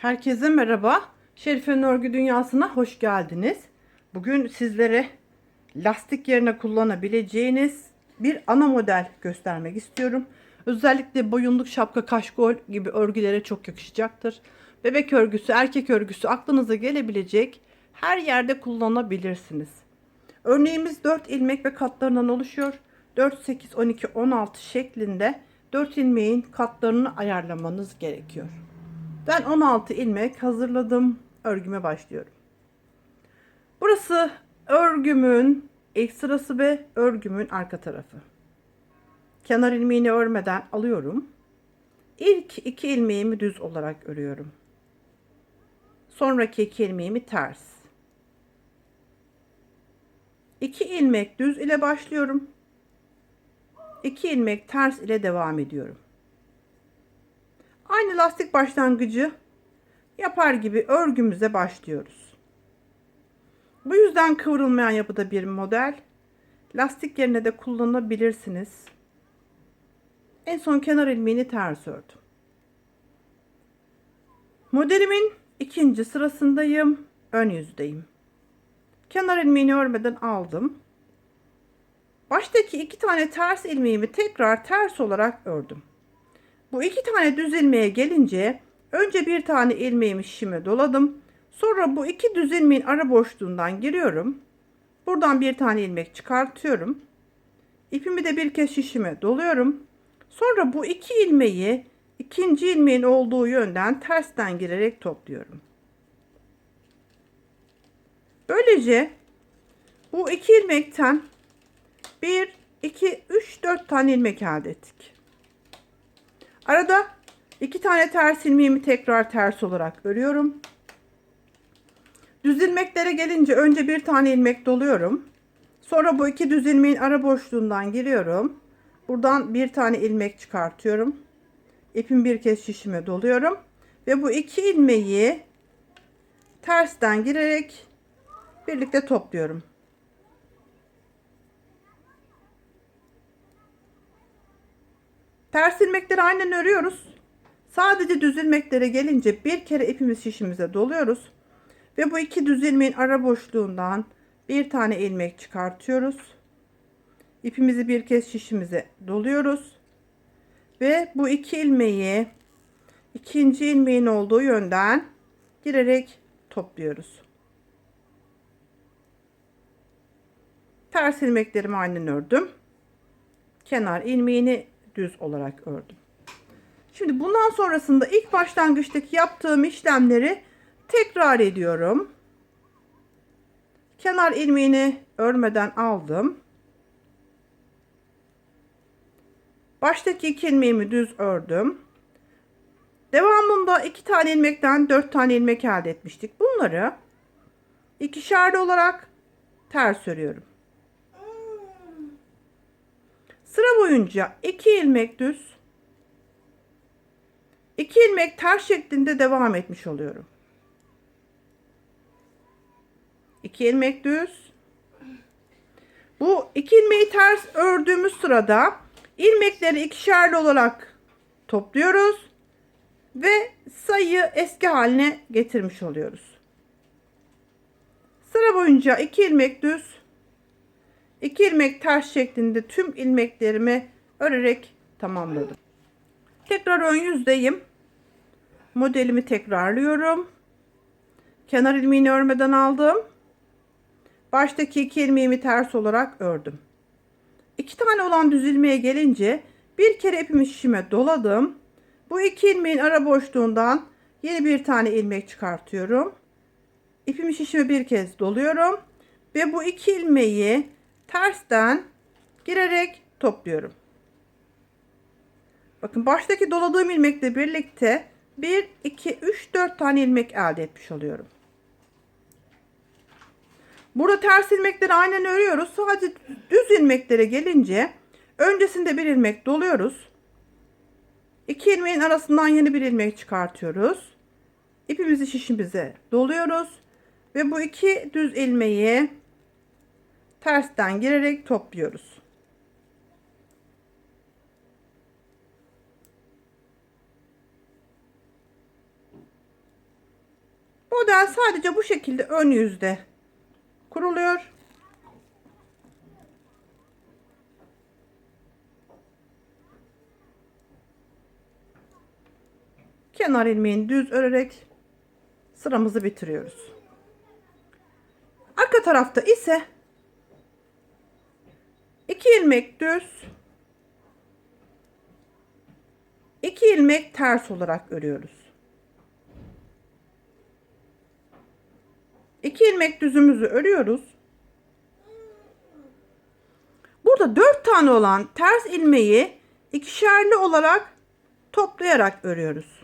Herkese merhaba. Şerife'nin örgü dünyasına hoş geldiniz. Bugün sizlere lastik yerine kullanabileceğiniz bir ana model göstermek istiyorum. Özellikle boyunluk şapka, kaşkol gibi örgülere çok yakışacaktır. Bebek örgüsü, erkek örgüsü aklınıza gelebilecek her yerde kullanabilirsiniz. Örneğimiz 4 ilmek ve katlarından oluşuyor. 4, 8, 12, 16 şeklinde 4 ilmeğin katlarını ayarlamanız gerekiyor. Ben 16 ilmek hazırladım. Örgüme başlıyorum. Burası örgümün ilk sırası ve örgümün arka tarafı. Kenar ilmeğini örmeden alıyorum. İlk iki ilmeğimi düz olarak örüyorum. Sonraki iki ilmeğimi ters. İki ilmek düz ile başlıyorum. İki ilmek ters ile devam ediyorum. Aynı lastik başlangıcı yapar gibi örgümüze başlıyoruz. Bu yüzden kıvrılmayan yapıda bir model. Lastik yerine de kullanabilirsiniz. En son kenar ilmeğini ters ördüm. Modelimin ikinci sırasındayım. Ön yüzdeyim. Kenar ilmeğini örmeden aldım. Baştaki iki tane ters ilmeğimi tekrar ters olarak ördüm. Bu iki tane düz ilmeğe gelince önce bir tane ilmeğimi şişime doladım. Sonra bu iki düz ilmeğin ara boşluğundan giriyorum. Buradan bir tane ilmek çıkartıyorum. İpimi de bir kez şişime doluyorum. Sonra bu iki ilmeği ikinci ilmeğin olduğu yönden tersten girerek topluyorum. Böylece bu iki ilmekten 1, 2, 3, 4 tane ilmek elde ettik. Arada iki tane ters ilmeğimi tekrar ters olarak örüyorum. Düz ilmeklere gelince önce bir tane ilmek doluyorum. Sonra bu iki düz ilmeğin ara boşluğundan giriyorum. Buradan bir tane ilmek çıkartıyorum. İpimi bir kez şişime doluyorum. Ve bu iki ilmeği tersten girerek birlikte topluyorum. Ters ilmekleri aynen örüyoruz. Sadece düz ilmeklere gelince bir kere ipimiz şişimize doluyoruz. Ve bu iki düz ilmeğin ara boşluğundan bir tane ilmek çıkartıyoruz. İpimizi bir kez şişimize doluyoruz. Ve bu iki ilmeği ikinci ilmeğin olduğu yönden girerek topluyoruz. Ters ilmeklerimi aynen ördüm. Kenar ilmeğini düz olarak ördüm. Şimdi bundan sonrasında ilk başlangıçtaki yaptığım işlemleri tekrar ediyorum. Kenar ilmeğini örmeden aldım. Baştaki iki ilmeğimi düz ördüm. Devamında iki tane ilmekten dört tane ilmek elde etmiştik. Bunları ikişerli olarak ters örüyorum. Sıra boyunca 2 ilmek düz, 2 ilmek ters şeklinde devam etmiş oluyorum. 2 ilmek düz. Bu 2 ilmeği ters ördüğümüz sırada ilmekleri ikişerli olarak topluyoruz ve sayıyı eski haline getirmiş oluyoruz. Sıra boyunca 2 ilmek düz, 2 ilmek ters şeklinde tüm ilmeklerimi örerek tamamladım. Tekrar ön yüzdeyim. Modelimi tekrarlıyorum. Kenar ilmeğini örmeden aldım. Baştaki iki ilmeğimi ters olarak ördüm. İki tane olan düz ilmeğe gelince bir kere ipimi şişime doladım. Bu iki ilmeğin ara boşluğundan yeni bir tane ilmek çıkartıyorum. İpimi şişime bir kez doluyorum. Ve bu iki ilmeği tersten girerek topluyorum. Bakın baştaki doladığım ilmekle birlikte 1, 2, 3, 4 tane ilmek elde etmiş oluyorum. Burada ters ilmekleri aynen örüyoruz. Sadece düz ilmeklere gelince öncesinde bir ilmek doluyoruz. İki ilmeğin arasından yeni bir ilmek çıkartıyoruz. İpimizi şişimize doluyoruz. Ve bu iki düz ilmeği tersten girerek topluyoruz. Model sadece bu şekilde ön yüzde kuruluyor. Kenar ilmeğini düz örerek sıramızı bitiriyoruz. Arka tarafta ise ilmek düz, iki ilmek ters olarak örüyoruz. İki ilmek düzümüzü örüyoruz. Burada dört tane olan ters ilmeği ikişerli olarak toplayarak örüyoruz.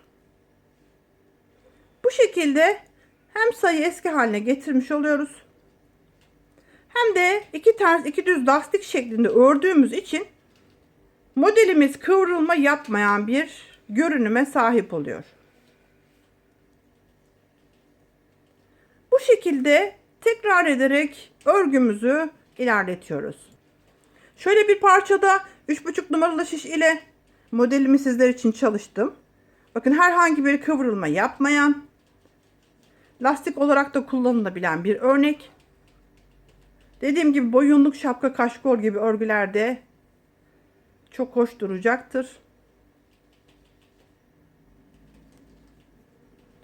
Bu şekilde hem sayı eski haline getirmiş oluyoruz. Hem de iki ters iki düz lastik şeklinde ördüğümüz için modelimiz kıvrılma yapmayan bir görünüme sahip oluyor. Bu şekilde tekrar ederek örgümüzü ilerletiyoruz. Şöyle bir parçada 3,5 numaralı şiş ile modelimi sizler için çalıştım. Bakın herhangi bir kıvrılma yapmayan, lastik olarak da kullanılabilen bir örnek. Dediğim gibi boyunluk şapka kaşkol gibi örgülerde çok hoş duracaktır.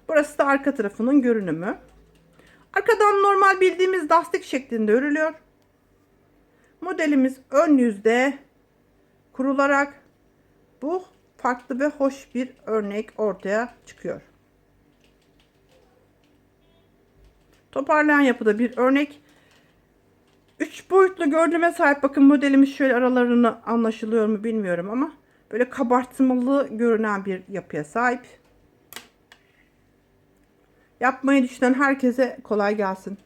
Burası da arka tarafının görünümü. Arkadan normal bildiğimiz lastik şeklinde örülüyor. Modelimiz ön yüzde kurularak bu farklı ve hoş bir örnek ortaya çıkıyor. Toparlayan yapıda bir örnek. 3 boyutlu görünüme sahip bakın modelimiz şöyle aralarını anlaşılıyor mu bilmiyorum ama böyle kabartmalı görünen bir yapıya sahip. Yapmayı düşünen herkese kolay gelsin.